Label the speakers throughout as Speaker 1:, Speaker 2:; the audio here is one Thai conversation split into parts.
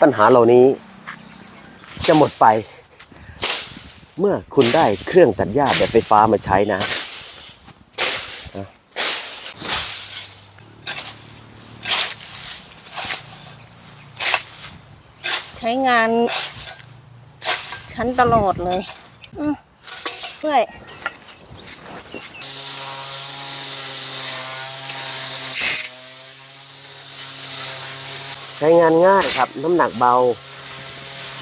Speaker 1: ปัญหาเหล่านี้ จะหมดไป เมื่อคุณได้เครื่องตัดหญ้าแบบไฟฟ้ามาใช้นะ
Speaker 2: ใช้งานฉันตลอดเลย อืมเพื่อย
Speaker 1: ช้งานง่ายครับ น้ำหนักเบา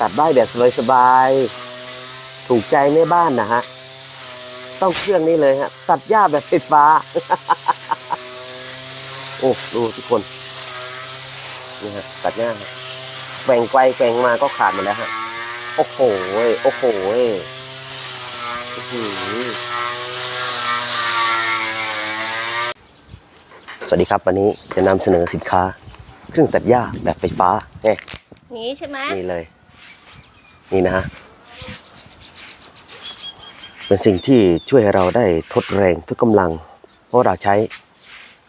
Speaker 1: ตัดได้แบบสบายๆถูกใจแม่บ้านนะฮะต้องเครื่องนี้เลยฮะตัดหญ้าแบบไฟฟ้า โอ้ดูทุกคนนี่ฮะตัดหญ้าแกว่งไปแกว่งมาก็ขาดหมดแล้วฮะโอ้โหโอ้โหเว้ยอื้อหือสวัสดีครับวันนี้จะนำเสนอสินค้า เครื่องตัดหญ้าแบบไฟฟ้าเนี่ย
Speaker 2: นี้ใช่ไหม
Speaker 1: นี่เลย นี่นะฮะเป็นสิ่งที่ช่วยให้เราได้ทดแรงทุกกำลัง เพราะเราใช้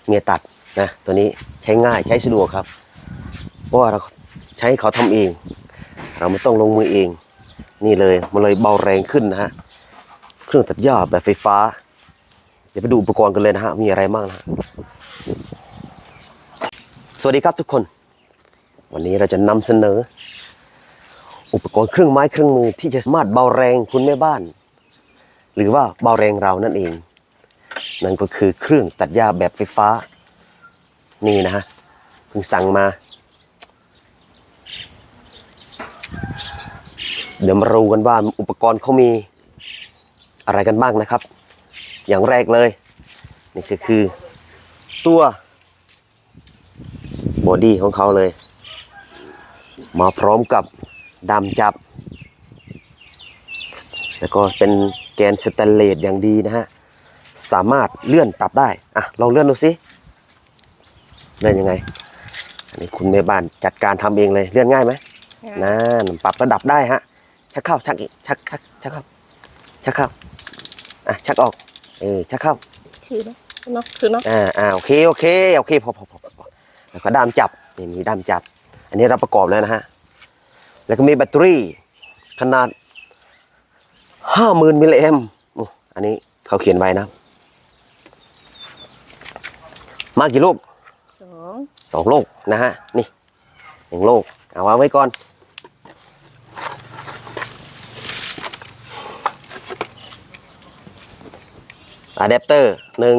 Speaker 1: เมียตัดนะตัวนี้ใช้ง่ายใช้สะดวกครับ เพราะว่าเราใช้เขาทำเอง เราไม่ต้องลงมือเอง นี่เลยมันเลยเบาแรงขึ้นนะฮะเครื่องตัดหญ้าแบบไฟฟ้า เดี๋ยวไปดูอุปกรณ์กันเลยนะฮะมีอะไรบ้างนะฮะส วัสดีครับทุกคน วันนี้เราจะนำเสนอ อุปกรณ์เครื่องไม้เครื่องมือที่จะสามารถเบาแรงคุณแม่บ้าน หรือว่าเบาแรงเรานั่นเอง นั่นก็คือเครื่องตัดหญ้าแบบไฟฟ้า นี่นะฮะเพิ่งสั่งมา เดี๋ยวมารู้กันว่าอุปกรณ์เขามีอะไรกันบ้างนะครับ อย่างแรกเลย นี่ก็คือตัว บอดี้ของเขาเลย มาพร้อมกับดำจับ แล้วก็เป็นแกนสแตนเลสอย่างดีนะฮะ สามารถเลื่อนปรับได้ อะ ลองเลื่อนดูสิเลื่อนยังไง อันนี้คุณแม่บ้านจัดการทำเองเลย เลื่อนง่ายไหมนั่นปรับระดับได้ฮะ ชักเข้าชักอีกชักชักชักเข้า ชักเข้า อะ ชักออก เออ ชักเข้า
Speaker 2: ถือเนาะเนาะถือเนาะ
Speaker 1: อ่าอ่าโอเค โอเค โอเค พอพอพอพอ แล้วก็ด้ามจับนี่มีด้ามจับ อันนี้เราประกอบแล้วนะฮะแล้วก็มีแบตเตอรี่ขนาดห้าหมื่นมิลลิแอมโอ้อันนี้เขาเขียนไว้นะมากี่ลูก
Speaker 2: สอง
Speaker 1: สองลูกนะฮะนี่หนึ่งลูกเอาวางไว้ก่อนอะแดปเตอร์หนึ่ง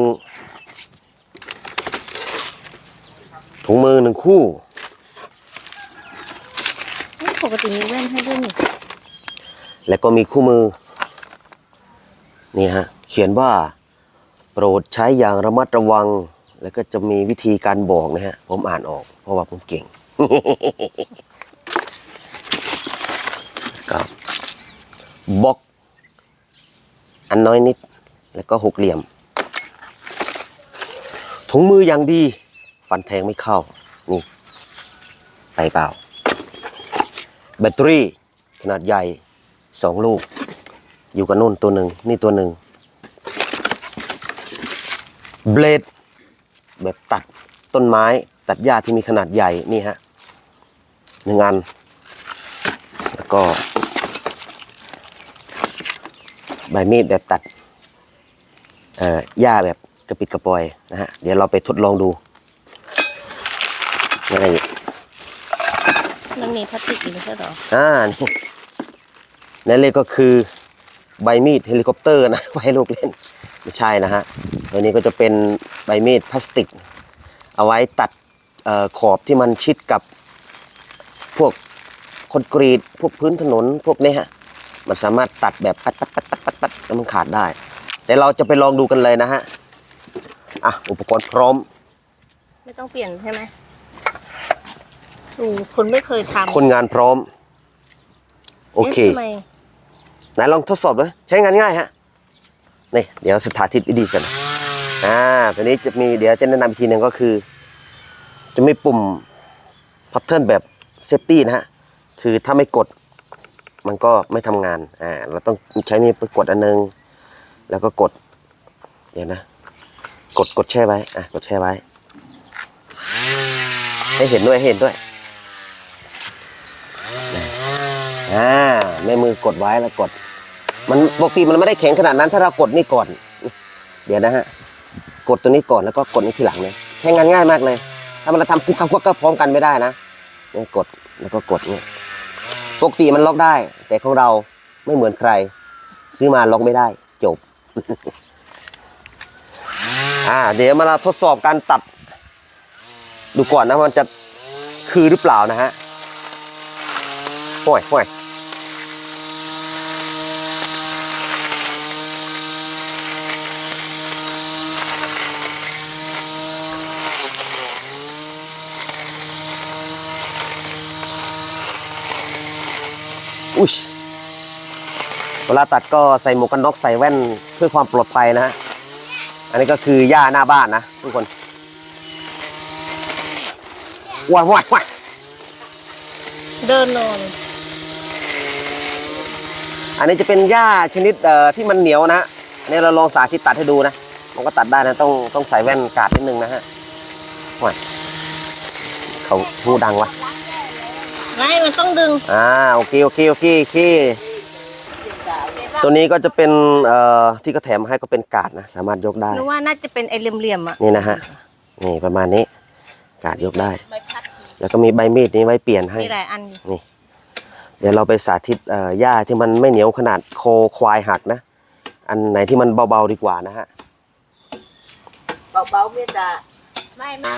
Speaker 1: ถุงมือหนึ่งคู่
Speaker 2: นี่ปกติมีแว่นให้ด้วยนี่
Speaker 1: แล้วก็มีคู่มือ นี่ฮะ เขียนว่า โปรดใช้อย่างระมัดระวัง แล้วก็จะมีวิธีการบอกนะฮะ ผมอ่านออก เพราะว่าผมเก่งก็บล็อก อันน้อยนิด แล้วก็หกเหลี่ยม ถุงมืออย่างดี ฟันแทงไม่เข้า นี่ ไปเปล่า แบตเตอรี่ขนาดใหญ่สองลูก อยู่กับนู่นตัวหนึ่งนี่ตัวหนึ่งเบลดแบบตัดต้นไม้ตัดหญ้าที่มีขนาดใหญ่นี่ฮะหนึ่งอัน แล้วก็ใบมีดแบบตัดหญ้าแบบกระปิดกระปอยนะฮะ เดี๋ยวเราไปทดลองดู อะไรอีก
Speaker 2: มันมีพลาสติกอีกไม่ใช่เหรอ
Speaker 1: อ่า นี่นั่นเลยก็คือใบมีดเฮลิคอปเตอร์นะไว้ให้ลูกเล่น ไม่ใช่นะฮะ ตัวนี้ก็จะเป็นใบมีดพลาสติก เอาไว้ตัดเออขอบที่มันชิดกับพวกคอนกรีต พวกพื้นถนน พวกนี้ฮะ มันสามารถตัดแบบปัดปัดปัดปัดปัดปัดแล้วมันขาดได้ แต่เราจะไปลองดูกันเลยนะฮะ อะ อุปกรณ์พร้อม
Speaker 2: ไม่ต้องเปลี่ยนใช่ไหม สู่คนไม่เคยทำ
Speaker 1: คนงานพร้อม โอเค
Speaker 2: อ๊ะทำไม
Speaker 1: ไหนลองทดสอบเลยใช้งานง่ายฮะนี่เดี๋ยวสถาธิตวิธีกันอ่าตัวนี้จะมีเดี๋ยวจะแนะนำอีกทีหนึ่งก็คือ จะมีปุ่มพัทเทิร์นแบบเซฟตี้นะฮะคือถ้าไม่กดมันก็ไม่ทำงานอ่าเราต้องใช้นี่ไปกดอันนึง แล้วก็กด เดี๋ยวนะ กดกดแช่ไว้อะกดแช่ไว้ ให้เห็นด้วยให้เห็นด้วย อ่าแม่มือกดไว้แล้วกด มันปกติมันไม่ได้แข็งขนาดนั้นถ้าเรากดนี่ก่อน เดี๋ยวนะฮะกดตัวนี้ก่อนแล้วก็กดนี้ทีหลังเลยใช้งานง่ายมากเลย ถ้ามันทำคุกคักคุกคักพร้อมกันไม่ได้นะนี่กดแล้วก็กดเนี่ยปกติมันล็อกได้ แต่ของเราไม่เหมือนใคร ซื้อมาล็อกไม่ได้จบอ่าเดี๋ยวมาเราทดสอบการตัด ดูก่อนนะมันจะคือหรือเปล่านะฮะ โอ้ยโอ้ยอุ้ยเวลาตัดก็ใส่หมวกกันน็อกใส่แว่นเพื่อความปลอดภัยนะฮะ อันนี้ก็คือหญ้าหน้าบ้านนะทุกคนว้ายว้ายว้าย
Speaker 2: เดินนอน
Speaker 1: อันนี้จะเป็นหญ้าชนิดเอ่อที่มันเหนียวนะฮะอันนี้เราลองสาธิตตัดให้ดูนะ มันก็ตัดได้นะ ต้องต้องใส่แว่นกาดนิดนึงนะฮะว้ายเขาพูดดังวะ
Speaker 2: ไม่ มันต้องดึง
Speaker 1: อ่า โอเค โอเค โอเค โอเค ตัวนี้ก็จะเป็นเอ่อที่ก็แถมมาให้ก็เป็นกาดนะ สามารถยกได้
Speaker 2: หรือว่าน่าจะเป็นไอ้เหลี่ยมๆอะ
Speaker 1: นี่นะฮะ นี่ประมาณนี้ กาดยกได้
Speaker 2: ใบพัด
Speaker 1: แล้วก็มีใบมีดนี้ไว้เปลี่ยนให้
Speaker 2: มีหลายอันอยู่
Speaker 1: เดี๋ยวเราไปสาธิตเอ่อหญ้าที่มันไม่เหนียวขนาดโคควายหักนะ อันไหนที่มันเบาๆดีกว่านะฮะ
Speaker 3: เบาๆเมตตา
Speaker 2: ไม่ไม่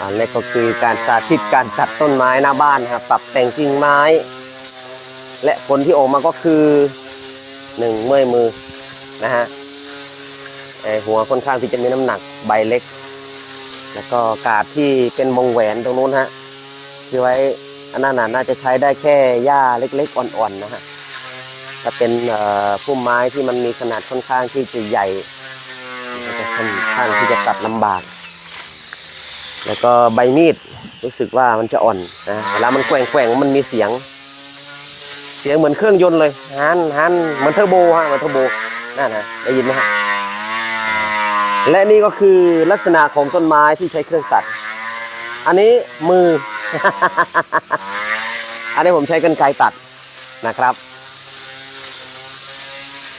Speaker 1: อันนี้ก็คือการสาธิตการตัดต้นไม้หน้าบ้านนะครับปรับแต่งกิ่งไม้ และผลที่ออกมาก็คือหนึ่งเมื่อยมือนะฮะไอหัวค่อนข้างที่จะมีน้ำหนักใบเล็ก แล้วก็กาดที่เป็นวงแหวนตรงนู้นฮะที่ไว้ อันนั้นน่าจะใช้ได้แค่หญ้าเล็กๆอ่อนๆนะฮะถ้าเป็นพุ่มไม้ที่มันมีขนาดค่อนข้างที่จะใหญ่จะค่อนข้างที่จะตัดลำบาก แล้วก็ใบมีดรู้สึกว่ามันจะอ่อนนะเวลามันแวงแกว่งๆมันมีเสียง เสียงเหมือนเครื่องยนต์เลยฮันฮันเหมือนเทอร์โบฮะเหมือนเทอร์โบนั่นนะได้ยินไหมฮะและนี่ก็คือลักษณะของต้นไม้ที่ใช้เครื่องตัด อันนี้มือ อันนี้ผมใช้กันไกรตัดนะครับ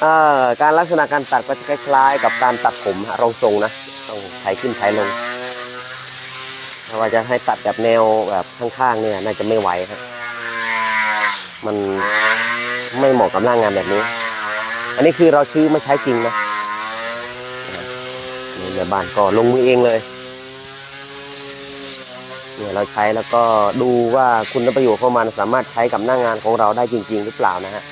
Speaker 1: เอ่อการลักษณะการตัดก็จะคล้ายๆ กับการตัดผมฮะรองทรงนะต้องไถขึ้นไถลงถ้าว่าจะให้ตัดแบบแนวแบบข้างๆเนี่ยน่าจะไม่ไหวครับ มันไม่เหมาะกับหน้างานแบบนี้ อันนี้คือเราซื้อมาใช้จริงนะนี่แม่บ้านก็ลงมือเองเลย เนี่ยเราใช้แล้วก็ดูว่าคุณประโยชน์ของมันสามารถใช้กับหน้างานของเราได้จริง ๆ หรือเปล่านะฮะ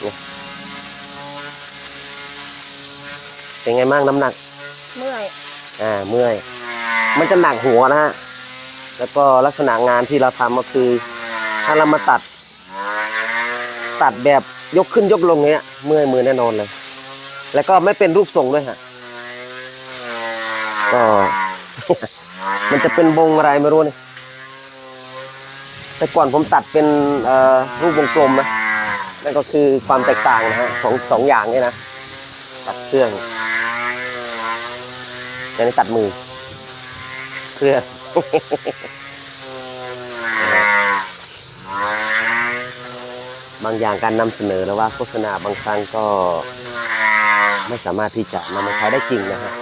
Speaker 1: เนี่ยเป็นไงบ้างน้ำหนัก
Speaker 2: เมื่อย
Speaker 1: อ่า เมื่อย มันจะหนักหัวนะฮะ แล้วก็ลักษณะงานที่เราทำก็คือ ถ้าเรามาตัด ตัดแบบยกขึ้นยกลงเนี้ย เมื่อยมือแน่นอนเลย แล้วก็ไม่เป็นรูปทรงด้วยฮะ ก็ มันจะเป็นวงอะไรไม่รู้นี่แต่ก่อนผมตัดเป็นรูปวงกลมนะนั่นก็คือความแตกต่างนะฮะสองสองอย่างนี่นะตัดเครื่องอันนี้ตัดมือเพื่อบางอย่างการนำเสนอหรือว่าโฆษณาบางครั้งก็ไม่สามารถที่จะนำมาใช้ได้จริงนะฮะ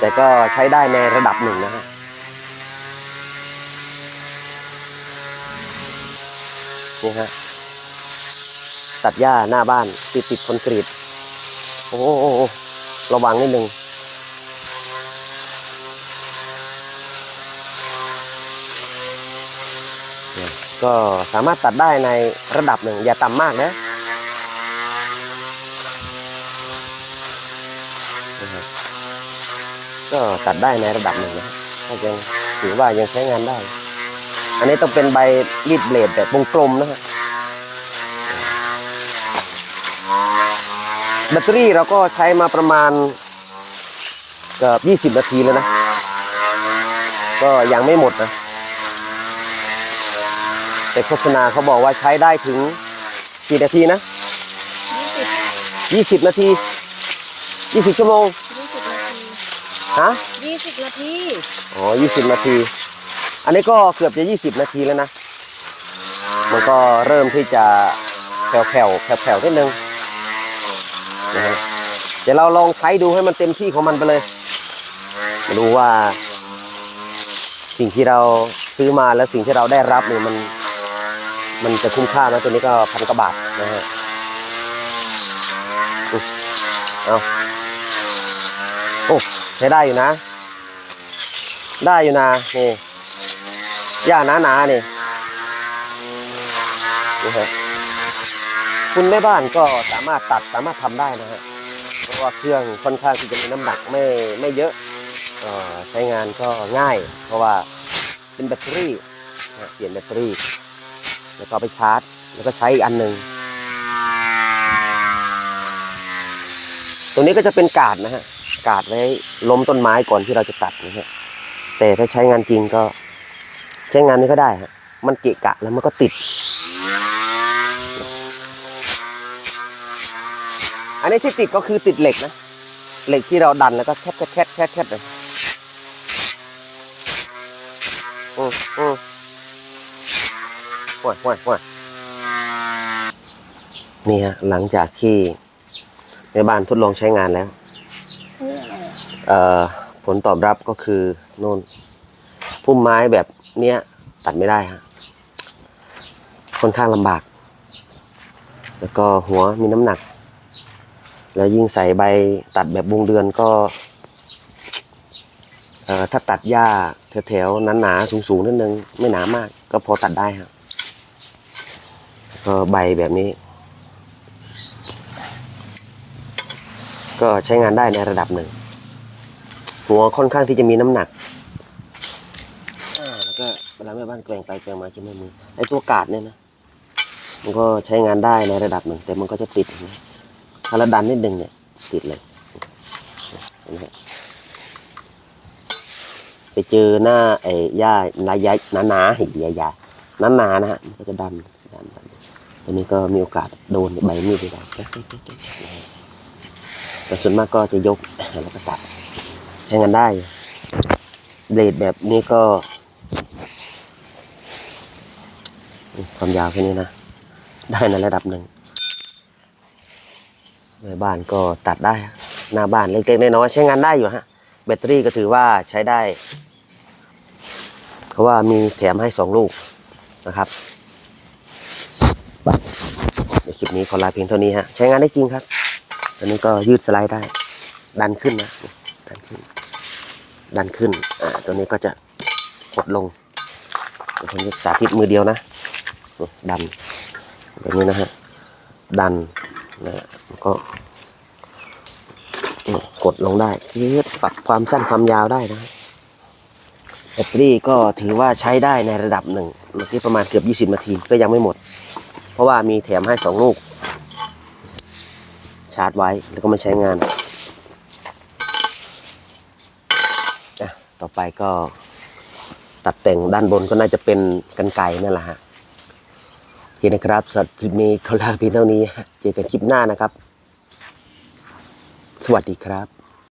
Speaker 1: แต่ก็ใช้ได้ในระดับหนึ่งนะฮะนี่ฮะตัดหญ้าหน้าบ้านติดติดคอนกรีตโอ้โหโอระวังนิดนึงเนี่ยก็สามารถตัดได้ในระดับหนึ่งอย่าต่ำมากนะนะครับ ก็ตัดได้ในระดับหนึ่งนะยังถือว่ายังใช้งานได้ อันนี้ต้องเป็นใบรีดเบลดแบบวงกลมนะฮะแบตเตอรี่เราก็ใช้มาประมาณเกือบ20 นาทีแล้วนะ ก็ยังไม่หมดนะ แต่โฆษณาเขาบอกว่าใช้ได้ถึงกี่นาทีนะ 20 นาที 20 ชั่วโมง ฮะ
Speaker 2: ยี่สิบนาที
Speaker 1: อ๋อ20นาที อันนี้ก็เกือบจะ20นาทีแล้วนะ มันก็เริ่มที่จะแผ่วๆแผ่วๆนิดนึงนะฮะเดี๋ยวเราลองใช้ดูให้มันเต็มที่ของมันไปเลยมาดูว่า สิ่งที่เราซื้อมาแล้วสิ่งที่เราได้รับเนี่ยมัน มันจะคุ้มค่านะตัวนี้ก็พันกว่าบาทนะฮะอุ๊ยเอาโอ้ ใช้ได้อยู่นะ ได้อยู่นะนี่หญ้าหนาๆนี่นี่ฮะคุณแม่บ้านก็สามารถตัดสามารถทำได้นะฮะเพราะว่าเครื่องค่อนข้างที่จะมีน้ำหนักไม่ไม่เยอะออใช้งานก็ง่าย เพราะว่าเป็นแบตเตอรี่เปลี่ยนแบตเตอรี่ แล้วก็ไปชาร์จ แล้วก็ใช้อีกอันหนึ่งตรงนี้ก็จะเป็นกาดนะฮะ กาดไว้ล้มต้นไม้ก่อนที่เราจะตัดนะฮะแต่ถ้าใช้งานจริงก็ใช้งานไม่ก็ได้ฮะมันเกะกะแล้วมันก็ติด อันนี้ที่ติดก็คือติดเหล็กนะเหล็กที่เราดันแล้วก็แคบแคบแคบแคบเลยอืมอืมห่วยห่วยห่วยนี่ฮะหลังจากที่ในบ้านทดลองใช้งานแล้ว
Speaker 2: นี่อะไรอะ
Speaker 1: เอ่อ ผลตอบรับก็คือโน่นพุ่มไม้แบบเนี้ยตัดไม่ได้ฮะค่อนข้างลำบาก แล้วก็หัวมีน้ำหนัก แล้วยิ่งใส่ใบตัดแบบวงเดือนก็ถ้าตัดหญ้าแถวๆนั้นหนาๆสูงๆนิดนึงไม่หนามาก ก็พอตัดได้ครับก็ใบแบบนี้ ก็ใช้งานได้ในระดับหนึ่ง หัวค่อนข้างที่จะมีน้ำหนักแล้วก็เวลาแม่บ้านแกว่งไปแกว่งมาจะไม่มือไอ้ตัวกาดเนี่ยนะมันก็ใช้งานได้ในระดับหนึ่งแต่มันก็จะติดนะถ้าเราดันนิดนึงเนี่ยติดเลยนไหมไปเจอหน้าไอ้หญ้าลายใหญ่หนาๆเหี่ยยาหนาๆนะฮะมันก็จะดันดันดันตัวนี้ก็มีโอกาสโดนใบมีดไปได้แก๊กแต่ส่วนมากก็จะยกแล้วก็ตัด ช้งานได้เบลดแบบนี้ก็ ความยาวแค่นี้นะ ได้ในระดับหนึ่งในบ้านก็ตัดได้ หน้าบ้านเล็กๆน้อยๆใช้งานได้อยู่ฮะ แบตเตอรี่ก็ถือว่าใช้ได้ เพราะว่ามีแถมให้สองลูกนะครับในคลิปนี้ขอลาเพียงเท่านี้ฮะ ใช้งานได้จริงครับอันนี้ก็ยืดสไลด์ได้ ดันขึ้นนะ ดันขึ้น ดันขึ้น อ่า ตัวนี้ก็จะกดลงเดี๋ยวผมจะสาธิตมือเดียวนะ ดันแบบนี้นะฮะ ดันนะก็กดลงได้ยืดปรับความสั้นความยาวได้นะแบตเตอรี่ก็ถือว่าใช้ได้ในระดับหนึ่งเมื่อกี้ประมาณเกือบ 20 นาทีก็ยังไม่หมด เพราะว่ามีแถมให้สองลูก ชาร์จไว้แล้วก็มาใช้งาน อะ ต่อไปก็ตัดแต่งด้านบนก็น่าจะเป็นกันไก่นั่นแหละฮะโอเคนะครับสำหรับคลิปนี้เขาลาเพียงเท่านี้ เจอกันคลิปหน้านะครับ สวัสดีครับ